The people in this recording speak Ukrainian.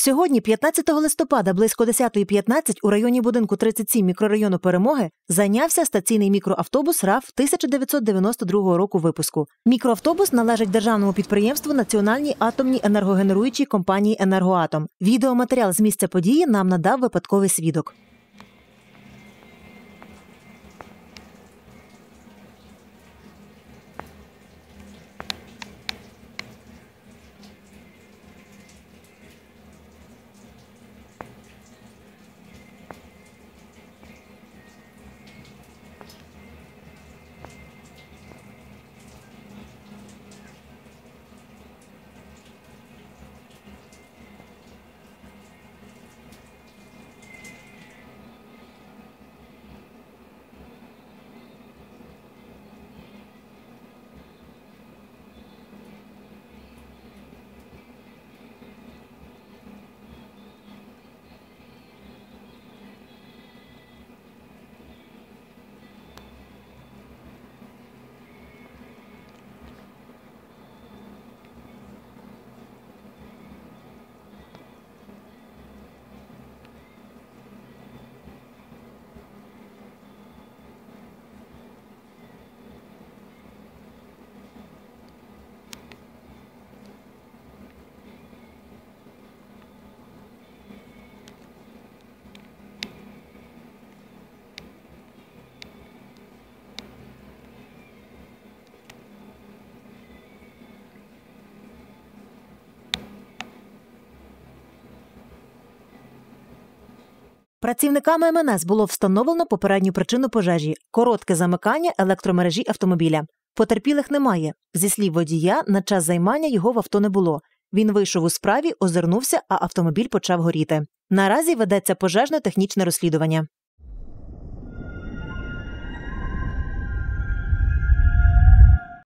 Сьогодні, 15 листопада, близько 10.15 у районі будинку 37 мікрорайону Перемоги зайнявся стаційний мікроавтобус РАФ 1992 року випуску. Мікроавтобус належить державному підприємству Національній атомній енергогенеруючій компанії Енергоатом. Відеоматеріал з місця події нам надав випадковий свідок. Працівниками МНС було встановлено попередню причину пожежі коротке замикання електромережі автомобіля. Потерпілих немає. Зі слів водія, на час займання його в авто не було. Він вийшов у справі, озирнувся, а автомобіль почав горіти. Наразі ведеться пожежно-технічне розслідування.